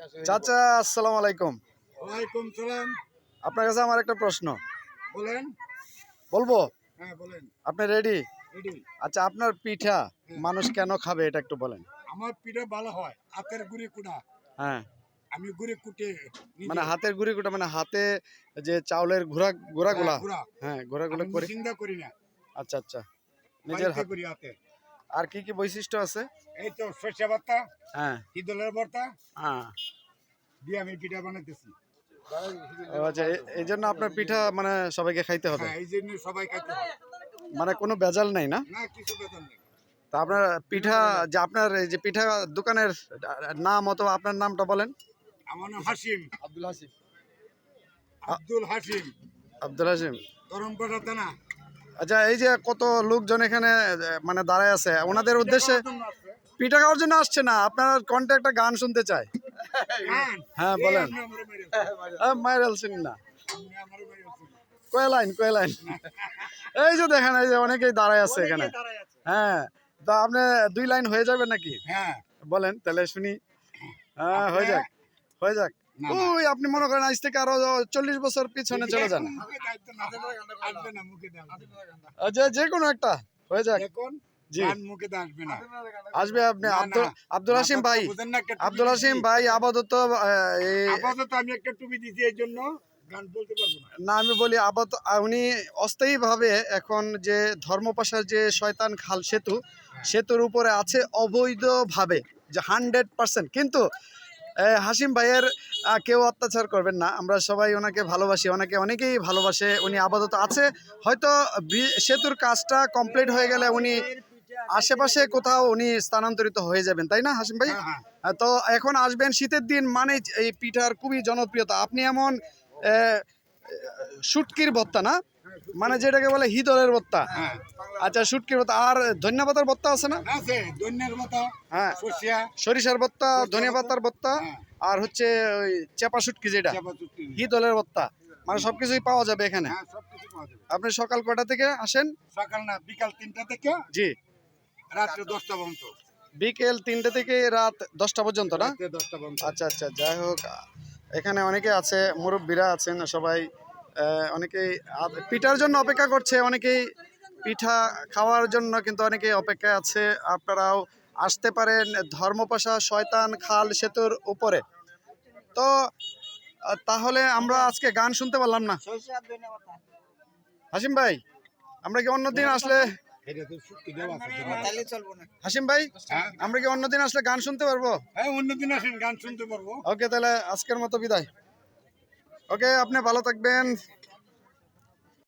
চাচা আসসালামু আলাইকুম। ওয়ালাইকুম সালাম। আপনার কাছে আমার একটা প্রশ্ন। বলেন। বলব? হ্যাঁ বলেন। আপনি রেডি রেডি আচ্ছা আপনার পিঠা মানুষ কেন খাবে এটা একটু বলেন। আমার পিঠে ভালো হয় হাতের গুড়ি কুড়া। হ্যাঁ। আমি গুড়ি কুটে মানে হাতের গুড়ি গুটা মানে হাতে যে চাউলের ঘোরা ঘোরাগুলা হ্যাঁ, হ্যাঁ আমি করে চিন্তা করি না। আচ্ছা আচ্ছা। নিজের বাড়িতে হাত করি হাতে। আর কি কি বৈশিষ্ট্য আছে? এই তো সর্ষে ভর্তা হ্যাঁ। হিদলের ভর্তা হ্যাঁ। দিয়ে আমি পিঠা বানাইতেছি। আচ্ছা এই জন্য আপনার পিঠা মানে সবাইকে খাইতে হবে? হ্যাঁ এই জন্য সবাই খাইতে হয় মানে কোনো বেজাল নাই না? না কিছু বেতন নেই। তা আপনার পিঠা যে আপনার এই যে পিঠা দোকানের নাম অথবা আপনার নামটা বলেন। আমার নাম হাসিম। আব্দুল হাসিম। আব্দুল হাসিম। আব্দুল হাসিম। করমপাড়া থানা। আচ্ছা এই যে কত লোকজন এখানে মানে দাঁড়ায় আছে ওনাদের উদ্দেশ্যে পিঠা খাওয়ার জন্য আসছে না আপনার কণ্ঠে একটা গান শুনতে চাই হ্যাঁ, বলেন। মেরেছেন। মাইরাল সিং না আপনি আমারে কয় লাইন কয় লাইন এই যে দেখেন এই যে অনেকেই দাঁড়ায় আছে এখানে। হ্যাঁ তা আপনি দুই লাইন হয়ে যাবে নাকি হ্যাঁ বলেন তাহলে শুনি হ্যাঁ হয়ে যাক হয়ে যাক। ওই আপনি মনে করেন আজ থেকে আরও চল্লিশ বছর পিছনে চলে যান। যে কোনো একটা হয়ে যাক। জি। আসবে আপনি। আব্দুল হাসিম ভাই। আব্দুল হাসিম ভাই আপাতত আমি একটা টুপি দিছি এই জন্য না। আমি বলি আপাতত উনি অস্থায়ীভাবে এখন যে ধর্মপাশার যে শয়তান খাল সেতু সেতুর উপরে আছে অবৈধভাবে যে হান্ড্রেড পার্সেন্ট। কিন্তু হাসিম ভাইয়ের কেউ অত্যাচার করবেন না। আমরা সবাই ওনাকে ভালোবাসি ওনাকে অনেকেই ভালোবাসে উনি আপাতত আছে। হয়তো সেতুর কাজটা কমপ্লিট হয়ে গেলে উনি আশেপাশে কোথাও উনি স্থানান্তরিত হয়ে যাবেন তাই না হাসিম ভাই? হ্যাঁ, হ্যাঁ। তো এখন আসবেন শীতের দিন মানে এই পিঠার খুবই জনপ্রিয়তা। আপনি এমন শুটকির ভত্তা না? মানে যেটাকে বলে হিদলের ভত্তা হ্যাঁ। আচ্ছা শুটকির ভত্তা আর ধন্যবাদার ভত্তা আছে না? আছে। মতো হ্যাঁ। সরিষার ভত্তা ধনিয়া পাতার ভত্তা হ্যাঁ। আর হচ্ছে ওই চেপা শুটকি যেটা। হিদলের ভত্তা মানে সবকিছুই পাওয়া যাবে এখানে। হ্যাঁ আপনি সকাল কটা থেকে আসেন? সকাল না বিকাল তিনটা থেকে। জি। রাত্রে দশটা পর্যন্ত। বিকেল তিনটে থেকে রাত দশটা পর্যন্ত না? আচ্ছা আচ্ছা যাই হোক। এখানে অনেকে আছে মুরব্বীরা আছেন সবাই। অনেকেই পিঠার জন্য অপেক্ষা করছে অনেকেই পিঠা খাওয়ার জন্য কিন্তু অনেকেই অপেক্ষায় আছে। আপনারাও আসতে পারেন ধর্মপাশা শয়তান খাল সেতুর উপরে। তো তাহলে আমরা আজকে গান শুনতে পারলাম না। হাসিম ভাই আমরা কি অন্যদিন আসলে হাসিম ভাই হ্যাঁ। আমরা কি অন্যদিন আসলে গান শুনতে পারব? হ্যাঁ অন্যদিন আসেন গান শুনতে পারব। ওকে তাহলে আজকের মতো বিদায়। ওকে আপনি ভালো থাকবেন